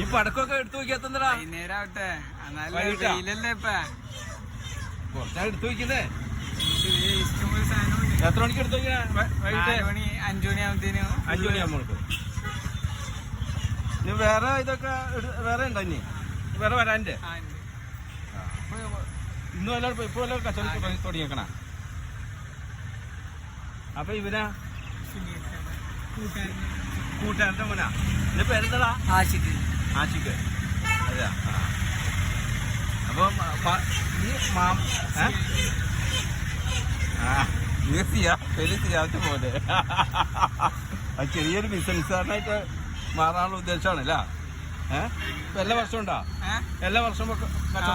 ഈ പടക്കൊക്കെ എടുത്തു നോക്കിയാത്തന്നടാ. വൈകുന്നേരം ആവട്ടെ? വെയിലല്ലേ ഇപ്പൊ. കുറച്ചാ എടുത്തു നോക്കിയതേ. എത്ര മണിക്ക് എടുത്തു വൈകിട്ട് മണി അഞ്ചു മണി ആവുമ്പത്തേനും അഞ്ചു മണിയാകുമ്പോൾ ഇനി വേറെ ഇതൊക്കെ വേറെ ഉണ്ടോ ഇനി? വേറെ വരാന്റെ. ഇന്ന് വല്ല ഇപ്പൊ വല്ല കച്ചവടം തുടങ്ങി തുടങ്ങിയേക്കണ? അപ്പൊ ഇവനാ? കൂട്ടുകാരന്റെ മോനാ. ഇതിന്റെ പേരെന്താടാ? ആശിക്ക് ആശിക്ക് അതെയാ ആ. അപ്പം ഈ മാം? ആ നീ സിയാ പേര് സിയാത്ത പോലെ. അത് ചെറിയൊരു ബിസിനസ്സുകാരനായിട്ട് മാറാനുള്ള ഉദ്ദേശമാണ് അല്ല ഏഹ് എല്ലാ വർഷവും ഉണ്ടോ? എല്ലാ വർഷവും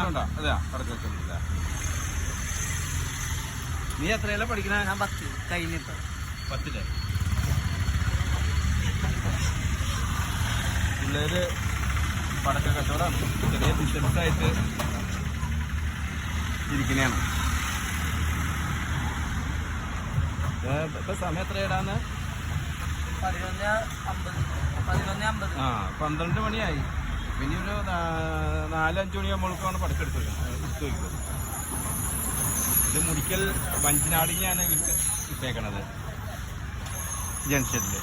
ഉണ്ടോ അതെയാ? കടക്ക് വെക്കുന്നില്ല നീ എത്രയല്ല പഠിക്കണ? ഞാൻ പത്ത്. കഴിഞ്ഞിട്ട് പത്തിൽ. പിള്ളേര് പടക്ക കച്ചവടം ചെറിയ ബിസിനസ്സായിട്ട് ഇരിക്കുന്നതാണ് ഇപ്പൊ സമയം എത്ര ഇടാന്ന് ആ പന്ത്രണ്ട് മണിയായി. പിന്നെ ഒരു നാലഞ്ച് മണിയാകുമ്പോഴേക്കാണ് പടക്കെടുത്തത് ഇത് മുടിക്കൽ പഞ്ചനാടിനെയാണ് ഇട്ടേക്കണത്. ജംഗ്ഷനിൽ